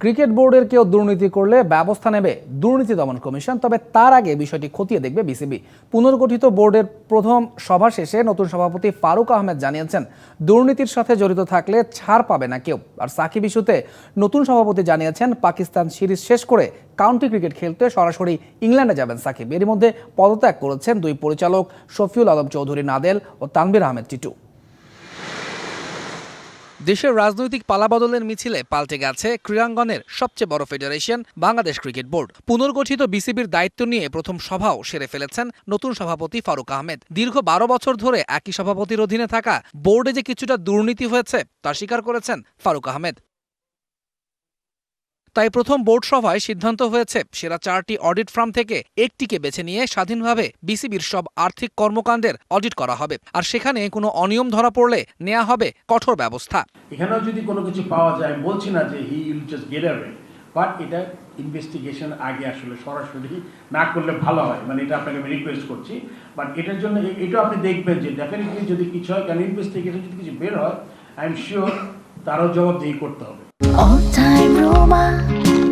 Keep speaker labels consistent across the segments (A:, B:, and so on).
A: Cricket বোর্ডের কেউ দুর্নীতি করলে ব্যবস্থা নেবে দুর্নীতি দমন কমিশন, তবে তার আগে বিষয়টি খতিয়ে দেখবে বিসিবি। পুনর্গঠিত বোর্ডের প্রথম সভা শেষে নতুন সভাপতি ফারুক আহমেদ জানিয়েছেন, দুর্নীতির সাথে জড়িত থাকলে ছাড় পাবে না কেউ। আর সাকিব ইস্যুতে নতুন সভাপতি জানিয়েছেন, পাকিস্তান সিরিজ শেষ করে কাউন্টি ক্রিকেট খেলতে সরাসরি ইংল্যান্ডে যাবেন সাকিব। এরই মধ্যে পদত্যাগ করেছেন দুই পরিচালক শফিউল আলম চৌধুরী, নাদেল ও তানবির আহমেদ টিটু। দেশের রাজনৈতিক পালাবদলের মিছিলে পাল্টে গেছে ক্রীড়াঙ্গনের সবচেয়ে বড় ফেডারেশন বাংলাদেশ ক্রিকেট বোর্ড। পুনর্গঠিত বিসিবির দায়িত্ব নিয়ে প্রথম সভাও সেরে ফেলেছেন নতুন সভাপতি ফারুক আহমেদ। দীর্ঘ বারো বছর ধরে একই সভাপতির অধীনে থাকা বোর্ডে যে কিছুটা দুর্নীতি হয়েছে, তা স্বীকার করেছেন ফারুক আহমেদ। তাই প্রথম বোর্ড সভায় সিদ্ধান্ত হয়েছে, সেরা চারটি অডিট ফার্ম থেকে একটিকে বেছে নিয়ে স্বাধীনভাবে বিসিবির সব আর্থিক কর্মকাণ্ডের অডিট করা হবে। আর সেখানে কোনো অনিয়ম ধরা পড়লে নেওয়া হবে কঠোর ব্যবস্থা।
B: এখানেও যদি কোনো কিছু পাওয়া যায় বলছি না যে he will just get away but এটা ইনভেস্টিগেশন আগে আসলে সরাসরি না করলে ভালো হয় মানে এটা আপনাকে আমি রিকোয়েস্ট করছি। বাট এটার জন্য এ- এটা আপনি দেখবেন যে ডেফিনেটলি যদি কিছু হয়, কারণ ইনভেস্টিগেশন যদি কিছু বের হয় আই এম শিওর তারও জবাবদিহি করতে হবে।
C: All time Roma,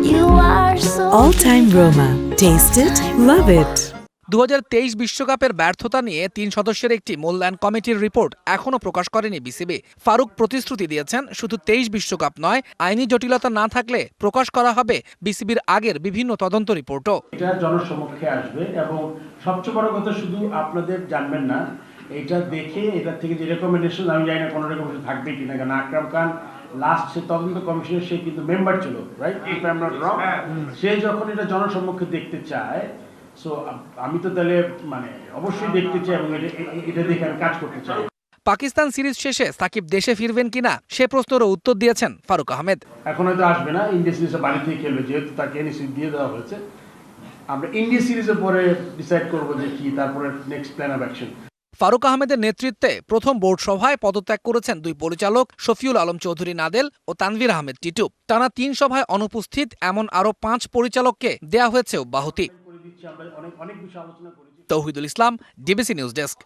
C: you are so
D: All Time Roma. Taste it, love it.
A: দু বিশ্বকাপের ব্যর্থতা নিয়ে তিন সদস্যের একটি মূল্যায়ন কমিটির রিপোর্ট এখনও প্রকাশ করেনি বিসিবি ফারুক প্রতিশ্রুতি দিয়েছেন শুধু তেইশ বিশ্বকাপ নয় আইনি জটিলতা না থাকলে প্রকাশ করা হবে বিসিবির আগের বিভিন্ন তদন্ত রিপোর্টও
B: এটা জনসমক্ষে আসবে এবং সবচেয়ে বড় কথা শুধু আপনাদের জানবেন না এটা দেখে এটা থেকে যে রেকমেন্ডেশন আমি জানি না কোনো রেকমেন্ডেশন থাকবে কিনা কারণ আকরাম খান লাস্ট সে তদন্ত কমিশনের সে কিন্তু মেম্বার ছিল right if I am not wrong সে যখন এটা জনসম্মুখে দেখতে চায় সো আমি তো তাহলে মানে অবশ্যই দেখতে চাই এবং এটা এটা দেখে আমি কাজ করতে চাই।
A: পাকিস্তান সিরিজ শেষে সাকিব দেশে ফিরবেন কিনা সে প্রশ্নেরও উত্তর দিয়েছেন ফারুক আহমেদ।
B: এখন হয়তো আসবে না ইন্ডিয়া সিরিজে বাড়ি থেকে খেলবে যেহেতু তাকে এনএসি দিয়ে দেওয়া হয়েছে। আমরা ইন্ডিয়া সিরিজের পরে ডিসাইড করব যে কি তারপরে next plan of action
A: Farooq আহমেদের নেতৃত্বে প্রথম বোর্ড সভায় পদত্যাগ করেছেন দুই পরিচালক শফিউল আলম চৌধুরী নাদেল ও তানভীর আহমেদ টিটু। টানা তিন সভায় অনুপস্থিত এমন আরও পাঁচ পরিচালককে দেয়া হয়েছে অব্যাহতি। Tauhidul Islam DBC news desk.